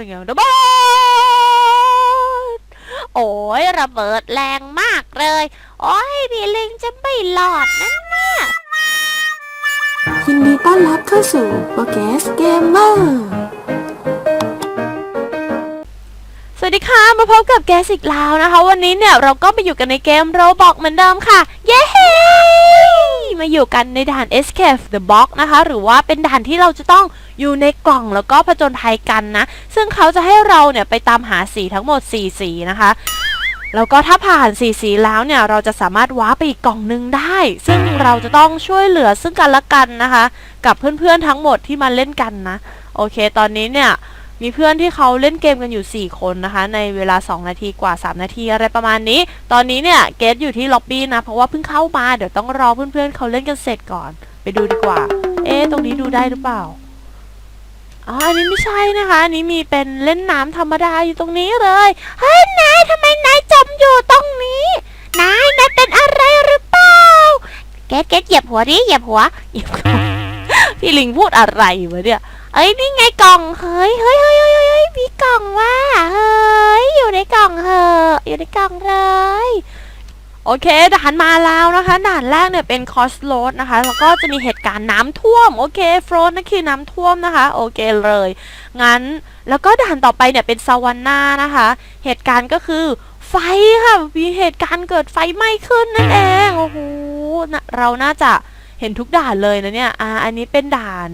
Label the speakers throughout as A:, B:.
A: เป็นไงระเบิดโอ้ยระเบิดแรงมากเลย โอ้ยพี่ลิงจะไม่หลอดนั่นน่ะ
B: ยินดีต้อนรับเข้าสู่โปรแกสเกมเมอร์
A: สวัสดีค่ะ มาพบกับแกสอีกแล้วนะคะ วันนี้เนี่ยเราก็ไปอยู่กันในเกมโรบอกเหมือนเดิมค่ะ เย้ มาอยู่กันในด่าน Escape the Box นะคะ หรือว่าเป็นด่านที่เราจะต้องอยู่ในกล่องแล้วก็ผจญภัยกันนะ ซึ่งเขาจะให้เราเนี่ยไปตามหาสีทั้งหมด 4 สีนะคะแล้วก็ถ้าผ่านสีสีแล้วเนี่ยเราจะสามารถว้าไปอีกกล่องหนึ่งได้ ซึ่งเราจะต้องช่วยเหลือซึ่งกันและกันนะคะ กับเพื่อนๆทั้งหมดที่มาเล่นกันนะ โอเค ตอนนี้เนี่ย มีเพื่อนที่เขาเล่นเกมกันอยู่ 4 คนนะคะ ในเวลา 2 นาทีกว่า 3 นาทีอะไรประมาณนี้ ตอนนี้เนี่ยเกสอยู่ที่ล็อบบี้นะ เพราะว่าเพิ่งเข้ามาเดี๋ยวต้องรอเพื่อนๆเขาเล่นกันเสร็จก่อน ไปดูดีกว่า เอ๊ะตรงนี้ดูได้หรือเปล่าอ๋ออันนี้ไม่ใช่นะคะ อันนี้มีเป็นเล่นน้ำธรรมดาอยู่ตรงนี้เลย เฮ้ยนายทำไมนายจมอยู่ตรงนี้ นายนายเป็นอะไรหรือเปล่า เกดเกดเหยียบหัวดิเหยียบหัว เหยียบหัวพี่ลิงพูดอะไรวะเนี่ย เอ้ยนี่ไงกล่องเฮ้ยเฮ้ยเฮ้ยเฮ้ยเฮ้ยมีกล่องว่ะเฮ้ยอยู่ในกล่องเหอะอยู่ในกล่องเลยโอเคด่านมาแล้วนะคะด่านแรกเนี่ยเป็นคอสโรดนะคะแล้วก็จะมีเหตุการณ์น้ำท่วมโอเคโฟรนนั่นคือน้ำท่วมนะคะโอเคเลยงั้นแล้วก็ด่านต่อไปเนี่ยเป็นซาวาน่านะคะ เหตุการณ์ก็คือไฟค่ะมีเหตุการณ์เกิดไฟไหม้ขึ้นนั่นเองโอ้โหเราน่าจะเห็นทุกด่านเลยนะเนี่ยอ่าอันนี้เป็นด่าน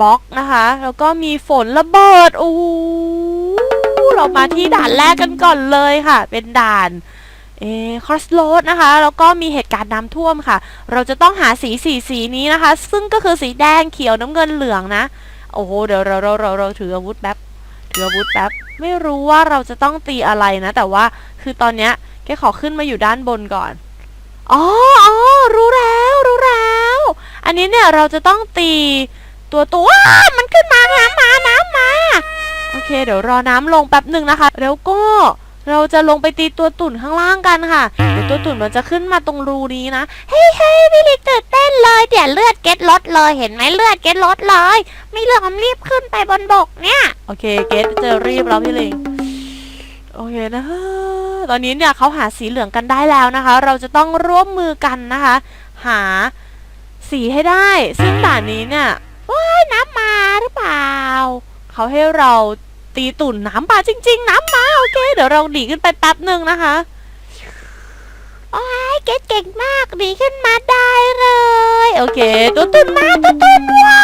A: บล็อกนะคะ แล้วก็มีฝนระเบิดโอ้เรามาที่ด่านแรกกันก่อนเลยค่ะ เป็นด่านเอคอสโรดนะคะ แล้วก็มีเหตุการณ์น้ำท่วมค่ะ เราจะต้องหาสีสีสีนี้นะคะ ซึ่งก็คือสีแดงเขียวน้ำเงินเหลืองนะ โอ้โห เดี๋ยวเราเราเราเราถืออาวุธแป๊บ ถืออาวุธแป๊บ ไม่รู้ว่าเราจะต้องตีอะไรนะ แต่ว่าคือตอนเนี้ยแกขอขึ้นมาอยู่ด้านบนก่อน อ๋ออ๋อรู้แล้ว รู้แล้ว อันนี้เนี่ยเราจะต้องตี ตัวตัวอ้ามันขึ้นมาน้ำมาน้ำมา โอเค เดี๋ยวรอน้ำลงแป๊บหนึ่งนะคะ แล้วก็เราจะลงไปตีตัวตุ่นข้างล่างกันค่ะ เดี๋ยวตัวตุ่นมันจะขึ้นมาตรงรูนี้นะ เฮ้ยเฮ้ยพี่ลิกตื่นเต้นเลยเดี๋ยวเลือดเก็ตลดเลยเห็นไหมเลือดเก็ตลดเลย ไม่เหลือมรีบขึ้นไปบนบกเนี่ย โอเค เกตจะรีบแล้วพี่ลิง โอเคนะตอนนี้เนี่ยเขาหาสีเหลืองกันได้แล้วนะคะ เราจะต้องร่วมมือกันนะคะ หาสีให้ได้ ซึ่งด่านนี้เนี่ย ว้ายน้ำมาหรือเปล่า เขาให้เราตีตุ่นน้ำมาจริง ๆ น้ำมาโอเค เดี๋ยวเราหนีขึ้นไปแป๊บหนึ่งนะคะโอ้ยเกดเก่งมากหนีขึ้นมาได้เลย โอเค ตัวตุ่นมาตัวตุ่นว้า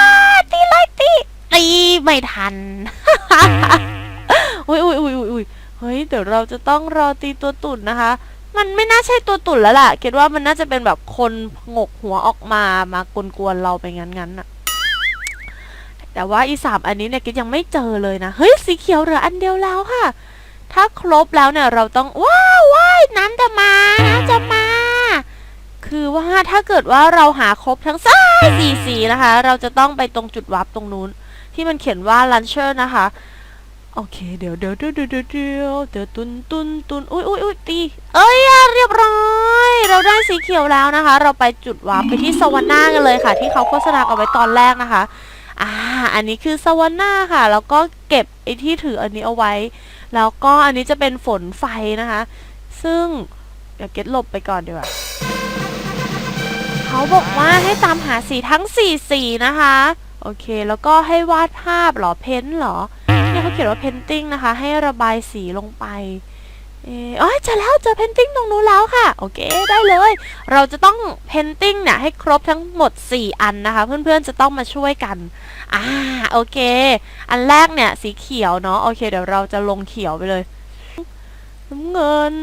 A: ตีเลยตีตีไม่ทันอุ้ยอุ้ยอุ้ยอุ้ยอุ้ยเฮ้ยเดี๋ยวเราจะต้องรอตีตัวตุ่นนะคะ มันไม่น่าใช่ตัวตุ่นแล้วล่ะคิดว่ามันน่าจะเป็นแบบคนงกหัวออกมามากวนๆเราไปงั้นๆน่ะ แต่ว่าอีสามอันนี้เนี่ยกิดยังไม่เจอเลยนะ เฮ้ย สีเขียวเหลืออันเดียวแล้วค่ะ ถ้าครบแล้วเนี่ยเราต้อง ว้าวว้ายน้ำจะมาน้ำจะมา คือว่าถ้าเกิดว่าเราหาครบทั้งสายสี่สีนะคะ เราจะต้องไปตรงจุดวับตรงนู้น ที่มันเขียนว่า launcher นะคะ โอเคเดี๋ยวเดี๋ยวเดี๋ยวเดี๋ยวเดี๋ยวเดี๋ยวเดี๋ยวตุนตุนตุนอุ้ยอุ้ยอุ้ยตี เอ้ยเรียบร้อย เราได้สีเขียวแล้วนะคะ เราไปจุดวาร์ปไปที่สวรรค์หน้ากันเลยค่ะ ที่เขาโฆษณากันไว้ตอนแรกนะคะ อ่า อันนี้คือสวรนาค่ะ แล้วก็เก็บไอ้ที่ถืออันนี้เอาไว้ แล้วก็อันนี้จะเป็นฝนไฟนะคะ ซึ่งเดี๋ยวเก็ตหลบไปก่อนดีกว่าเขาบอกว่าให้ตามหาสีทั้งสี่สีนะคะ โอเค แล้วก็ให้วาดภาพหรอ เพ้นท์หรอเนี่ยเขาเขียนว่า painting นะคะ ให้ระบายสีลงไป เอออ๋อเจอแล้วเจอ painting ตรงนู้นแล้วค่ะ โอเคได้เลย เราจะต้อง painting เนี่ยให้ครบทั้งหมด 4 อันนะคะ เพื่อนๆจะต้องมาช่วยกัน อ่าโอเค อันแรกเนี่ยสีเขียวเนาะโอเค เดี๋ยวเราจะลงเขียวไปเลย น้ำเงิน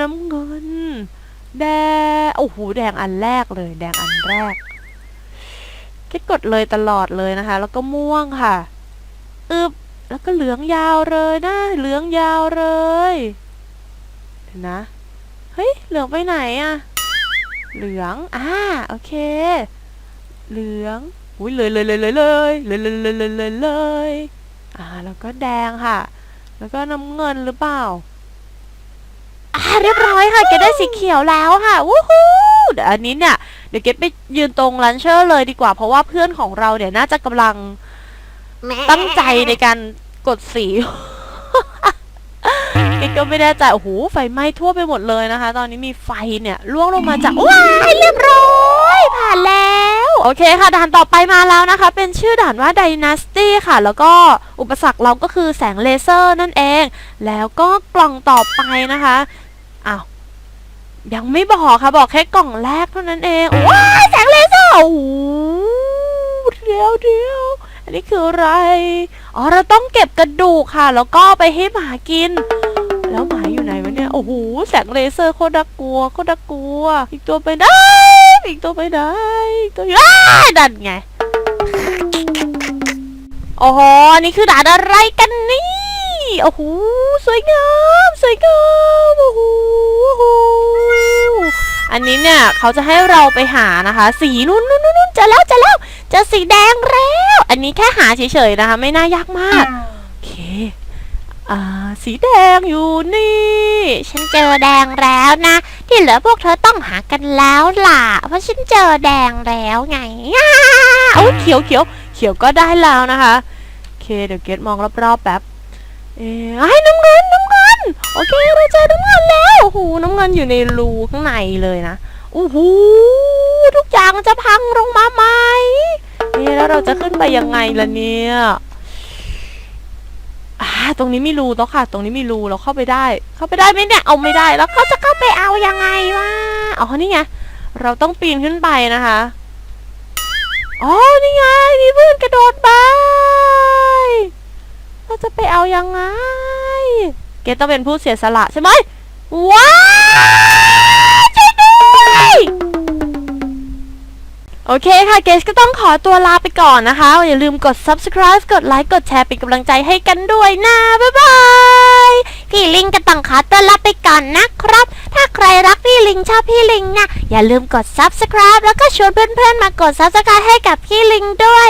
A: น้ำเงิน แดงโอ้โหแดงอันแรกเลย แดงอันแรกคิดกดเลยตลอดเลยนะคะ แล้วก็ม่วงค่ะอึบ แล้วก็เหลืองยาวเลยนะ เหลืองยาวเลยเดี๋ยวนะ เฮ้ย เหลืองไปไหนอะเหลืองอ่าโอเค เหลืองอุ้ยเลยเลยเลยเลยเลยเลยเลยเลยเลยเลยเลยอ่าแล้วก็แดงค่ะ แล้วก็น้ำเงินหรือเปล่าอ่าเรียบร้อยค่ะเกดได้สีเขียวแล้วค่ะวู้ฮู้เดี๋ยวอันนี้เนี่ยเดี๋ยวเกดไปยืนตรงลันเชอร์เลยดีกว่าเพราะว่าเพื่อนของเราเนี่ยน่าจะกำลัง ตั้งใจในการกดสีเกดก็ไม่แน่ใจโอ้โหไฟไหม้ทั่วไปหมดเลยนะคะ ตอนนี้มีไฟเนี่ยล่วงลงมาจากว้ายเรียบร้อยผ่านแล้ว โอเคค่ะ ด่านต่อไปมาแล้วนะคะ เป็นชื่อด่านว่า Dynasty ค่ะ แล้วก็อุปสรรคเราก็คือแสงเลเซอร์นั่นเอง แล้วก็กล่องต่อไปนะคะอ้าวยังไม่บอกค่ะ บอกแค่กล่องแรกเท่านั้นเองว้ายแสงเลเซอร์โอ้โหเดี๋ยวเดี๋ยวอั นนี้คืออะไร อ๋อ เราต้องเก็บกระดูกค่ะ แล้วก็ไปให้หมากิน แล้วหมาอยู่ไหนวะเนี่ย โอ้โห แสงเลเซอร์โคตรน่ากลัว โคตรน่ากลัว อีกตัวไปได้ อีกตัวไปได้อีกตัวอ้าดันไง โอ้โหอันนี้คือด่านอะไรกันนี่ โอ้โห สวยงาม สวยงาม โอ้โห อ้โหอันนี้เนี่ยเขาจะให้เราไปหานะคะ สีนู่นนู่นนู่นเจอแล้วเจอแล้วเจอสีแดงแล้ว อันนี้แค่หาเฉยๆนะคะ ไม่น่ายากมากโอเคอ่าสีแดงอยู่นี่
C: ฉันเจอแดงแล้วนะ ที่เหลือพวกเธอต้องหากันแล้วล่ะ เพราะฉันเจอแดงแล้วไง
A: โอ้ยเขียวเขียวเขียวก็ได้แล้วนะคะโอเคเดี๋ยวเกดมองรอบๆแป๊บเอ้ยไอ้น้ำเงินน้ำเงิน โอ้โหน้ำเงินอยู่ในรูข้างในเลยนะโอ้โหทุกอย่างจะพังลงมาไหมเอ๊ะแล้วเราจะขึ้นไปยังไงล่ะเนี่ยตรงนี้มีรูแล้วค่ะ ตรงนี้มีรูเราเข้าไปได้ เข้าไปได้ไหมเนี่ยเอาไม่ได้แล้วเขาจะเข้าไปเอายังไงวะอ๋อนี่ไงเราต้องปีนขึ้นไปนะคะอ๋อนี่ไงมีเพื่อนกระโดดไปเราจะไปเอายังไง เกตต้องเป็นผู้เสียสละใช่ไหม ว้าวช่วยด้วยโอเคค่ะเกสก็ต้องขอตัวลาไปก่อนนะคะ อย่าลืมกด subscribe กดไลค์กดแชร์เป็นกำลังใจให้กันด้วยนะ บ๊ายบาย
C: พี่ลิงก็ต้องขอต้อนรับไปก่อนนะครับ ถ้าใครรักพี่ลิงชอบพี่ลิงนะอย่าลืมกด subscribe แล้วก็ชวนเพื่อนๆ มากด subscribe ให้กับพี่ลิงด้วย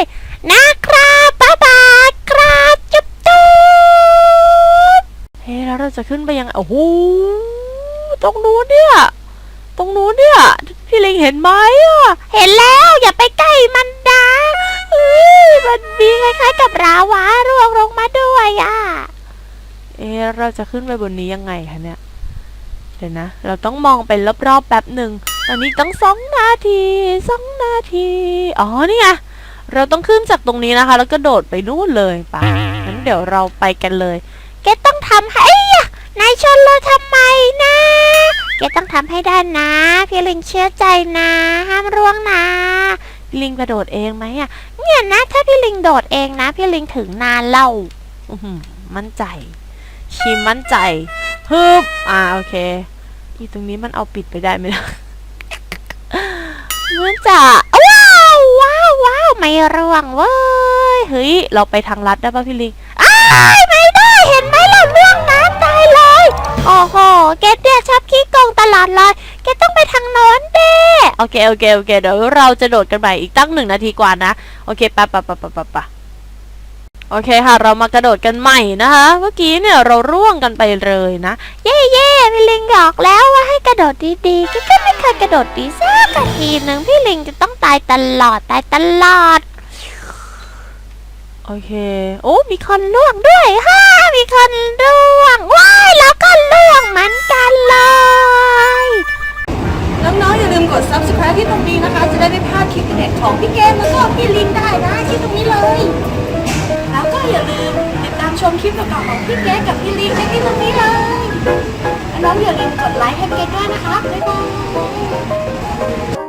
C: นะครับบ๊ายบายครับจุ๊บจุ๊บ
A: เฮ้แล้วเราจะขึ้นไปยังโอ้โห ตรงนู้นเนี่ย ตรงนู้นเนี่ย พี่ลิงเห็นไหมอะ
C: เห็นแล้วอย่าไปใกล้มันนะเฮ้ยมันมีคล้ายๆกับราวาร่วงลงมาด้วยอะ
A: เอ๊ะเราจะขึ้นไปบนนี้ยังไงคะเนี่ย เดี๋ยวนะ เราต้องมองไปรอบๆแป๊บหนึ่งตอนนี้ต้องสองนาทีสองนาที อ๋อนี่ไงเราต้องขึ้นจากตรงนี้นะคะ แล้วก็โดดไปนู่นเลยไปะงั้นเดี๋ยวเราไปกันเลย
C: แกต้องทำให้อะ นายชนเราทำไมนะแกต้องทำให้ได้นะ พี่ลิงเชื่อใจนะ ห้ามร่วงนะ
A: พี่ลิงกระโดดเองไหมอะ
C: เนี่ยนะ ถ้าพี่ลิงโดดเองนะ พี่ลิงถึงนานเล่า
A: อื้อหือมั่นใจ ชิมมั่นใจฮึบอ่าโอเคอีตรงนี้มันเอาปิดไปได้ไหมนะเหมือนจะ
C: ว้าวว้าวว้าวไม่ร่วงเว้ย
A: เฮ้ยเราไปทางลัดได้ป่ะพี่ลิง
C: อ้าย แกเนี่ยชอบขี้โกงตลอดเลยแกต้องไปทางโน้นเด้
A: โอเคโอเคโอเคเดี๋ยวเราจะโดดกันใหม่อีกตั้งหนึ่งนาทีกว่านะโอเคปะปะปะปะปะปะโอเคค่ะ เรามากระโดดกันใหม่นะคะ เมื่อกี้เนี่ยเราร่วงกันไปเลยนะ
C: เย่เย่พี่ลิงบอกแล้วว่าให้กระโดดดีๆแกก็ไม่เคยกระโดดดีสักทีหนึ่งพี่ลิงจะต้องตายตลอดตายตลอด
A: โอเค โอ้ มีคน
C: ล่วงด้วยฮ่ามีคนล่วง ว้าย แล้วก็ล่วงเหมือนกันเลย
B: น้องๆ อย่าลืมกด subscribe ที่ตรงนี้นะคะ จะได้ไม่พลาดคลิปเด็ดของพี่เกมแล้วก็พี่ลินได้นะที่ตรงนี้เลย แล้วก็อย่าลืมติดตามชมคลิปต่อๆของพี่เกมกับพี่ลินได้ที่ตรงนี้เลยและน้องอย่าลืมกดไลค์ให้เกมด้วยนะคะ บ๊ายบาย